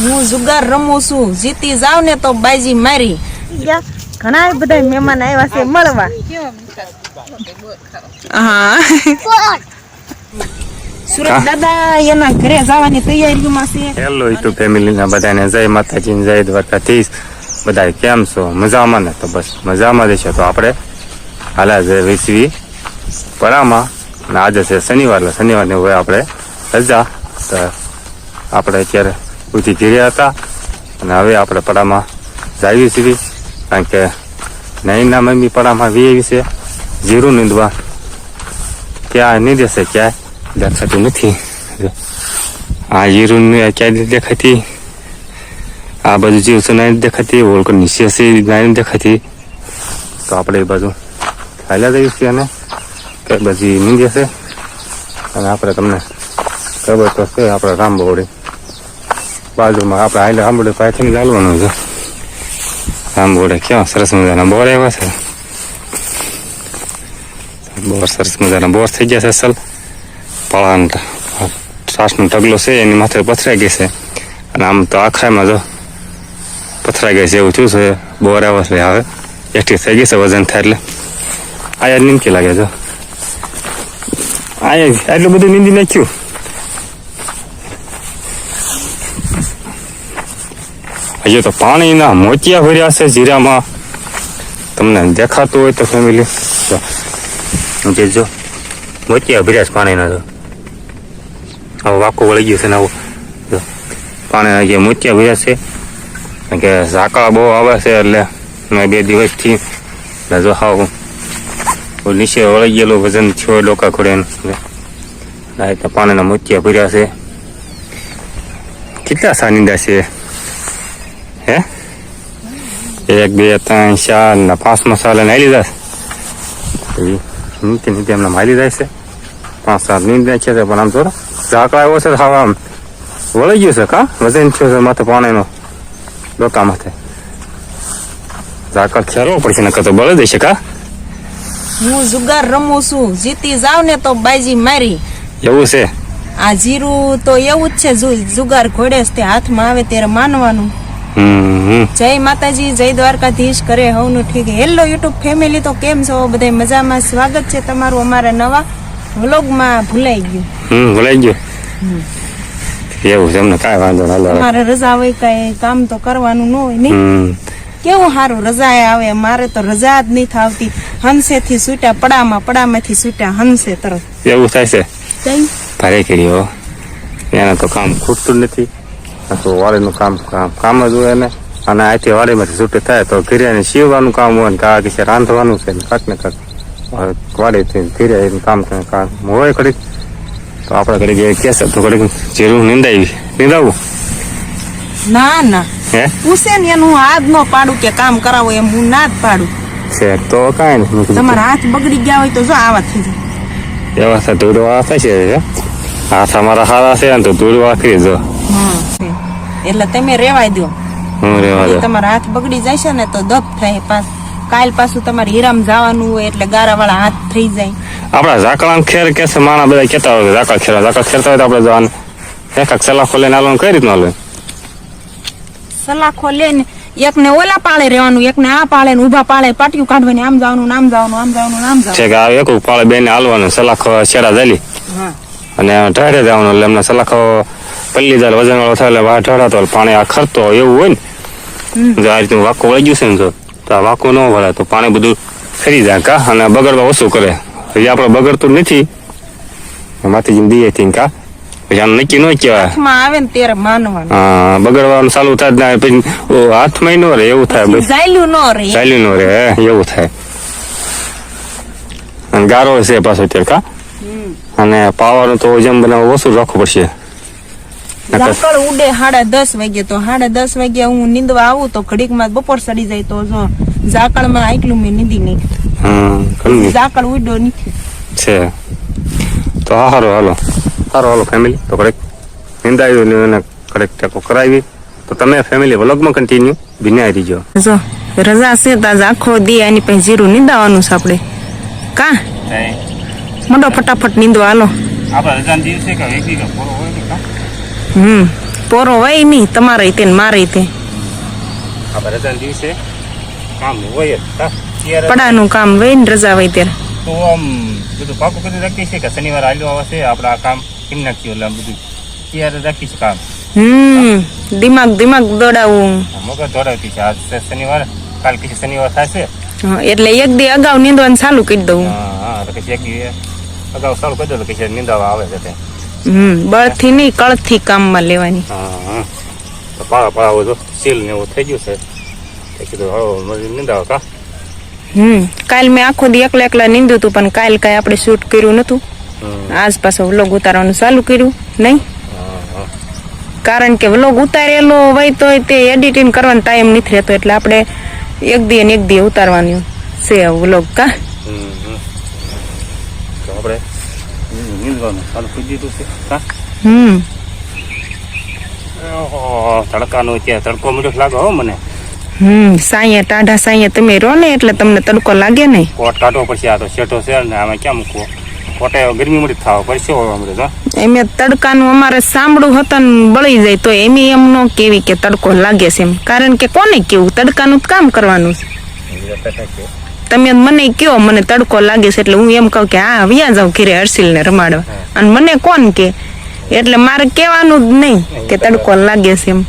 હું જુગાર રમું છું. જીતી જાવ ને તો બાજી મારી. ઘણા બધા મહેમાન આવ્યા છે મળવા. હા. સુરત દાદા એના ઘરે જવાની તૈયારીમાં છે. હેલો યુટ્યુબ ફેમિલીના બધાને જય માતાજી જય દ્વારકાધીશ. બધા કેમ છો? મજામાં ને? તો બસ મજામાં જ છે. તો આપણે હાલા છે વીસવી પરામાં. અને આજે છે શનિવાર એટલે શનિવારની હોય આપણે રજા. તો આપણે અત્યારે ઉઠી જીર્યા હતા. અને હવે આપણે પડામાં જાવી છીએ કારણ કે નૈનના મમ્મી પડામાં વી છે. જીરું નીંદવા. ક્યાં નહીં દેશે, ક્યાંય દેખાતું નથી. આ જીરું ક્યાંય દેખાતી? આ બાજુ જીવ છે નહીં દેખાતી, ઓળખ નીચે છે નહીં દેખાતી. તો આપણે એ બાજુ ખાયલા જઈએ છીએ અને કઈ બધી નીંદે છે અને આપણે તમને ખબર તો છે, આપણે રામબોડી બાજુમાં આપણે હાલે રામબોડી પાસેથી ચાલવાનું છે રામબોડે ક્યાં સરસ મજાના બોર આવ્યા છે બોર સરસ મજાના બોર થઈ ગયા છે અસલ પળાન શ્વાસનો ઢગલો છે એની માથે પથરાઈ ગઈ છે અને આમ તો આખરામાં જો પથરાઈ ગઈ છે એવું થયું છે બોર આવે છે હવે થઈ ગઈ છે વજન થાય એટલે આયા નીમકી લાગે જો આયા એટલું બધું નીંદી નાખ્યું હજુ તો પાણીના મોતિયા ભર્યા છે જીરામાં. તમને દેખાતું હોય તો ફેમિલી જો. જો મોતિયા ભર્યા છે પાણીના જો. હવે વાકો વળી ગયું છે ને આવું. પાણીના જે મોતિયા ભર્યા છે. કે ઝાકળ બહુ આવે છે એટલે મેં બે દિવસથી જો હાવ નીચે વળી ગયેલું વજન થયો ડોકા ખોડે એટલે પાણીના મોતિયા ભર્યા છે. કેટલા સાનિંદા છે? હે? એક બે ત્રણ ચાર ને પાંચ મસાલા નાઈ લીધા નીચે નીચે એમને મારી જાય છે. પાંચ સાત નીંદ છે પણ આમ થોડો ઝાકળ આવ્યો છે હવે આમ વળી ગયું છે કા? વજન થયો છે માથે પાણીનો ડોકા માથે. ઝાકળ ખેરવો પડશે ને તો બળી દેશે કા? હું જુગાર રમું છું. જીતી જાવ ને તો બાજી મારી. એવું છે? આ જીરું તો એવું જ છે જુગાર ઘોડે તે હાથમાં આવે ત્યારે માનવાનું. જય માતાજી જય દ્વારકાધીશ કરે હવનું ઠીક. હેલો યુટ્યુબ ફેમિલી તો કેમ છો? બધા મજામાં? સ્વાગત છે તમારું અમારા નવા વ્લોગમાં. ભૂલાઈ ગયું. હમ ભૂલાઈ ગયું. એવું તમને કાંઈ વાંધો ના મારે રજા હોય કાંઈ કામ તો કરવાનું ન હોય નહીં કેવું સારું રજા આવે? મારે તો રજા જ નહીં થાવતી હંસે થી છૂટ્યા પડામાં પડામાંથી છૂટ્યા હંસે તરફ એવું થાય છે? ભારે કર્યો. એના તો કામ ખૂટતું નથી. તો વાડીનું કામ કામ કામ જ હોય ને. અને આથી વાડીમાંથી છૂટે થાય તો ઘીરિયાને સીવવાનું કામ હોય ને કા કે રાંધવાનું છે ને કાંક ને કાંક. વાડીથી ઘરે એનું કામ કામ હોય ઘડીક. તો આપણે ઘડીક કહેશે તો ઘડીક જીરું નિંદાવી નિંદાવું? ના ના. હે? પૂછે એનું હું હાથ ન પાડું કે કામ કરાવો એમ હું ના જ પાડું. છે તો કાંઈ નહીં. તમારા હાથ બગડી ગયા હોય તો જો આવા થઈ જાય. એવા ધૂળવા થશે હે? હાથ અમારા સારા છે ને તો ધૂળવા કરી જો છે. એટલે તમે રેવાય દો તમારા હાથ બગડી છે ને તો દબ થાય પાસ કાલ પાછું તમારે હીરામ જવાનું હોય એટલે ગારા વાળા હાથ થઈ જાય. આપડા ઝાકળા ખેર કે છે માણા બધા કેતા હોય ઝાકળ ખેર ઝાકળ ખેરતા હોય તો આપણે જવાનું. એક સલાખો લઈને આલો કઈ રીતનું હાલે સલાખો લે ને એક ને ઓલા પાળે રહેવાનું એક ને આ પાળે ને ઊભા પાળે પાટિયું કાઢવાની આમ જવાનું આમ જવાનું આમ જવાનું આમ જવાનું. છે કે આ એક પાળે બેને હાલવાનું સલાખો શેરા જાલી અને ઢાળે જવાનું એટલે એમને સલાખો પલ્લી જાય વજન વાળો થાય એટલે વાહ ઢળાતો પાણી આ ખરતો એવું હોય ને જો આ રીતનું વાકો વળી ગયું છે ને જો તો આ વાકો ન વળે તો પાણી બધું ફરી જાય કા? અને બગડવા ઓછું કરે. હજી આપણે બગડતું નથી. માથી દઈએ થી કા? પછી આમ નક્કી ન કહેવાય. આવે ને ત્યારે માનવાનું. હા બગડવાનું ચાલુ થાય ના પછી હાથમાં ન રહે એવું થાય જાયલું ન રહે. ન એવું થાય. અને ગારો છે પાછો ત્યારે કા? અને પાવાનું તો જેમ બનાવ ઓછું રાખવું પડશે. ઝાકળ ઉડે સાડા દસ વાગે તો સાડા દસ વાગે હું નીંદવા આવું તો ઘડીકમાં બપોર સડી જાય તો જો ઝાકળમાં આટલું મેં નીંદી નહીં હમ ઝાકળ ઉડ્યો નથી. છે. તો હા સારું હાલો. હારો હાલો ફેમિલી તો કડેક નીંદાયું ને એને કડેક ટેકો કરાવી. તો તમે ફેમિલી વ્લોગમાં કન્ટિન્યુ બિનાઈ રહીજો. જો રજા છે તાજ આખો દી એની પાસે જીરું નીંદાવાનું છે આપણે. કા? મંડો ફટાફટ નીંદવા હાલો. આપણે રજાના દિવસે કે વેગી કા હમ. પોરો હોય નહીં તમારે તે મારે તે. આપણે રજાના દિવસે કામ હોય પડાનું કામ હોય ને રજા હોય ત્યારે. તો આમ બધું પાકું કરી રાખીએ છીએ કે શનિવાર આલ્યો આવશે આપણે આ કામ કેમ નાખ્યું એટલે આમ બધું ત્યારે રાખીશું કામ. હમ. દિમાગ દિમાગ દોડાવું. મગજ દોડાવતી છે. આજ શનિવાર કાલ પછી શનિવાર થશે. એટલે એક દી અગાઉ નીંદવાનું ચાલુ કરી દઉં. હા હા પછી એક દિવસ અગાઉ સારું કરી દઉં પછી નિંદાવા આવે છે હમ બળથી નહીં કળથી કામમાં લેવાની. હા પાળા પાળા તો સીલ ને એવું થઈ ગયું છે. તે કીધું હવે નિંદાવા કા? હમ કાલ મેં આખો દી એકલા એકલા નીંદ્યું હતું પણ કાલ કાંઈ આપણે શૂટ કર્યું નતું આજ પાછો વ્લોગ ઉતારવાનું ચાલુ કર્યું નહીં? કારણ કે વ્લોગ ઉતારેલો હોય તો તે એડિટિંગ કરવાનો ટાઈમ નથી રહેતો એટલે આપણે એક દી ને એક દી ઉતારવાનું છે વ્લોગ કા? આપણે નિંદવાનું ચાલુ કરી દીધું છે હમ ઓહો, તડકાનો ત્યાં તડકો મીઠો લાગે હો મને હમ સાંયે ટાઢા સાંયે તમે રહો ને એટલે તમને તડકો લાગે નહીં કોટ કાઢવો પડશે આ તો શેઠો છે ને આમાં ક્યાં મૂકવો કોટે ગરમી મળી થવા પડશે હમણાં તો એમે તડકાનું અમારે સાંભળું હતું બળી જાય તો એમ એમ ન કેવી કે તડકો લાગે છે એમ કારણ કે કોને કેવું તડકાનું જ કામ કરવાનું છે. તમે મને કયો મને તડકો લાગે છે એટલે હું એમ કહું કે હા વ્યા જાઉં ઘીરે હર્ષિલને રમાડવા. અને મને કોણ કે? એટલે મારે કહેવાનું જ નહીં કે તડકો લાગે છે એમ.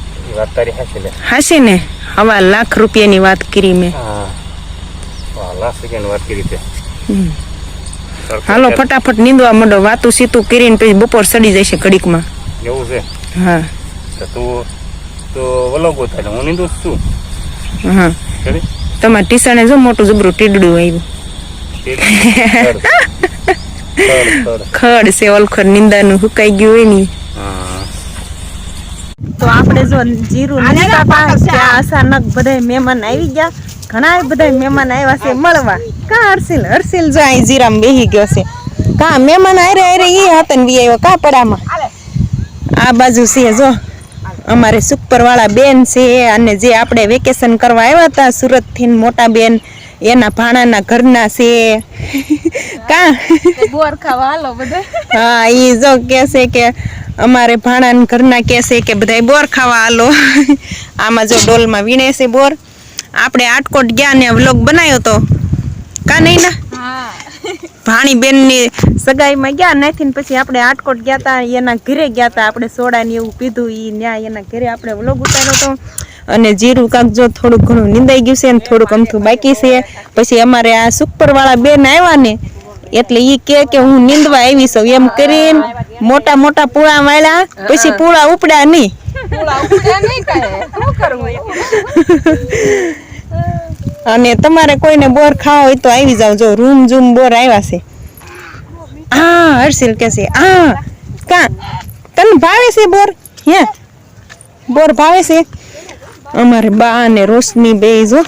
હાસી ને? હવા લાખ રૂપિયાની વાત કરી મેં. હાલો ફટાફટ નીંદવા માંડો વાતું સીતું કરીને પછી બપોર સડી જશે ઘડીકમાં. એવું છે? હા. તો તું તો વલોગો થાય હું નીંદું છું. હા? તમારા ટીસાને જો મોટું જબરું ટીડડું આવ્યું. ખડ છે ઓલખર નિંદાનું હુકાઈ ગયું હોય ને તો આપણે જો જીરું નથી કાપા અચાનક બધા મહેમાન આવી ગયા. ઘણા બધા મહેમાન આવ્યા છે મળવા. કા હર્ષિલ હર્ષિલ જો અહીં જીરામાં બેહી ગયો છે. કા મહેમાન આરે આરે ઈ હતા ને વી આવ્યો કા પડામાં? આ બાજુ છે જો. અમારે સુપરવાળા બેન છે અને જે આપણે વેકેશન કરવા આવ્યા હતા સુરતથી મોટા બેન એના ભાણાના ઘરના છે. કા? બોરખા વાલો બધા. હા ઈ જો કે છે કે અમારે ભાણાના ઘરના કે છે કે બધા બોર ખાવા હાલો. આમાં જો ડોલમાં વીણે છે બોર. આપણે આટકોટ ગયા ને વ્લોગ બનાવ્યો તો. કા નહીં ના? હા. ભાણી બેનની સગાઈમાં ગયા નથી ને પછી આપણે આટકોટ ગયા હતા એના ઘરે ગયા હતા આપણે સોડા ને એવું પીધું એ ન્યા એના ઘરે આપણે વ્લોગ ઉતાર્યો હતો અને જીરું કાંક જો થોડુંક ઘણું નિંદાઈ ગયું છે ને થોડુંક અમથું બાકી છે. પછી અમારે આ સુપર વાળા બેન આવ્યા ને, એટલે ઈ કે કે હું નિંદવા આવી છું એમ કરીને મોટા મોટા પૂળા માળ્યા પછી પૂળા ઉપડ્યા નહીં. પૂળા ઉપડ્યા નહીં શું કરવું? અને તમારે કોઈને બોર ખાવા હોય તો આવી જાવ જો રૂમ ઝૂમ બોર આવ્યા છે. હા, હર્ષિલ કે છે, હા, કા, તને ભાવે છે બોર? હે? બોર ભાવે છે? અમારે બા અને રોશની બે, જો.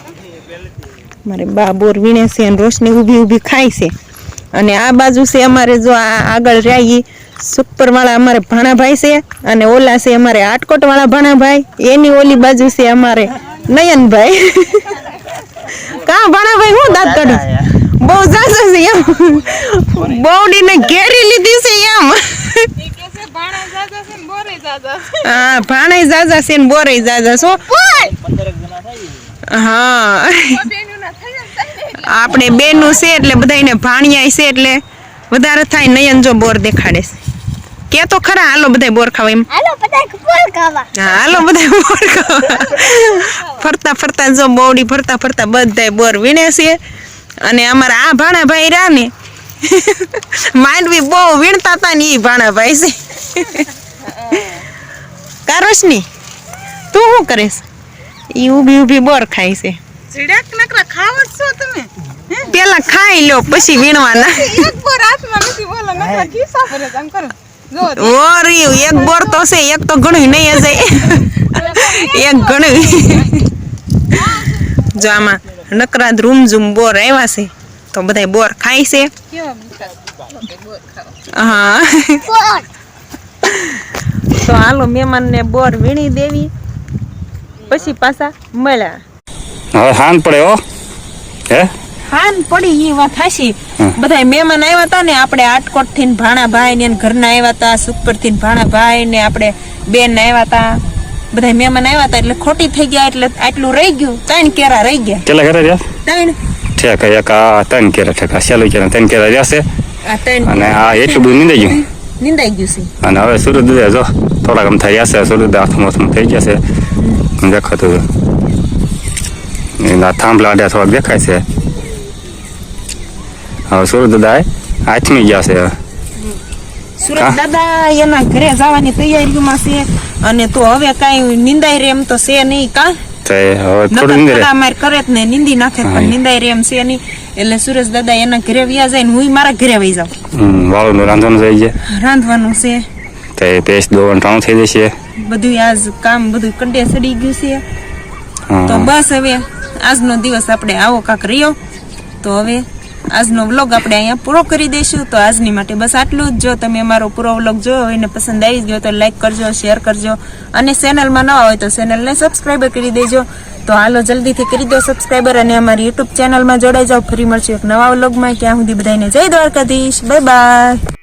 અમારે બા બોર વીણે છે અને રોશની ઊભી ઊભી ખાય છે. અને આ બાજુ છે અમારે જો આ આગળ રહ્યા સુપરવાળા અમારે ભાણાભાઈ છે અને ઓલા છે અમારે આટકોટવાળા ભાણાભાઈ. એની ઓલી બાજુ છે અમારે નયનભાઈ. કા ભાણાભાઈ હું દાંત કાઢું? બહુ જાજો છે એમ. બહુડીને ઘેરી લીધી છે એમ. હા ભાણે જાજા છે ને બોરે જાજા છો હા. આપણે બેનું છે એટલે બધાને ભાણિયા છે એટલે વધારે થાય નયન જો બોર દેખાડે છે. કે તો ખરા હાલો બધા બોર ખાવા એમ. હાલો બધા બોર ખાવા. હાલો બધા બોર ખાવા. ફરતા ફરતા જો બોવડી ફરતા ફરતા બધા બોર વીણે છે. અને અમારા આ ભાણાભાઈ રહ્યા ને માંડવી બહુ વીણતા હતા ને ઈ ભાણાભાઈ છે. કારોશની તું શું કરીશ? એ ઊભી ઊભી બોર ખાય છે. ઝીડાક નકરા ખાવા છો તમે? પેલા ખાઈ લો પછી વીણવાના. એક બોર હાથમાં નથી બોલો નકરા ખિસ્સા પર જ આમ કરો. જો ઓરી એક બોર તો છે એક તો ઘણું નહીં હશે. એક ઘણું જો આમાં નકરાદ રૂમઝૂમ બોર આવ્યા છે તો બધા બોર ખાય છે. હા. તો હાલો મહેમાનને બોર વીણી દેવી પછી પાછા મળ્યા. હવે હાન પડે હો. હે? હાન પડી એ વાત હમ. બધા મહેમાન આવ્યા હતા ને આપણે આટકોટથી ભાણા ભાઈ ને ઘરના આવ્યા હતા સુખપરથી ભાણા ભાઈ ને આપણે બેન આવ્યા હતા બધા મહેમાન આવ્યા હતા એટલે ખોટી થઈ ગયા એટલે આટલું રહી ગયું. ત્રણ કેરા રહી ગયા. કેટલા કેરા રહ્યા? ત્રણ. ઠેક એક આ ત્રણ કેરા ઠેક આ સેલું કેરા ત્રણ કેરા રહ્યા છે. અને આ એટલું બધું નીંદાઈ ગયું? નિંદાઈ ગયું છે. અને હવે સુરત દે જો થોડાક આમ થયા જશે સુરત હાથમાં થઈ જશે દેખાતું થાંભલા થોડાક દેખાય છે. હવે સુરત દાદા આથમી ગયા છે. હવે. સુરત દાદા એના ઘરે જવાની તૈયારીમાં છે અને તો હવે કઈ નિંદાઈ રેમ તો છે નહીં કા? હવે થોડું કરે ને નિંદી નાખે પણ છે નહીં. એટલે સુરેશ દાદા એના ઘરે વ્યા જાય ને હું મારા ઘરે વહી જાઉં. રાંધવાનું થઈ જાય રાંધવાનું છે. તો પેસ્ટ દોવાનું ટાણું થઈ જશે. બધું આજ કામ બધું કંડે સડી ગયું છે. તો બસ હવે આજનો દિવસ આપણે આવો કાક રહ્યો. તો હવે આજનો વ્લોગ આપણે અહીંયા પૂરો કરી દઈશું. તો આજની માટે બસ આટલું જ. જો તમે અમારો પૂરો વ્લોગ જોયો હોય ને પસંદ આવી ગયો તો લાઇક કરજો શેર કરજો. અને ચેનલમાં ન હોય તો ચેનલને સબસ્ક્રાઈબર કરી દેજો. તો હાલો જલ્દીથી કરી દો સબસ્ક્રાઈબર અને અમારી યુટ્યુબ ચેનલમાં જોડાઈ જાઓ. ફરી મળશું એક નવા વ્લોગમાં. ત્યાં સુધી બધાને જય દ્વારકાધીશ. Bye bye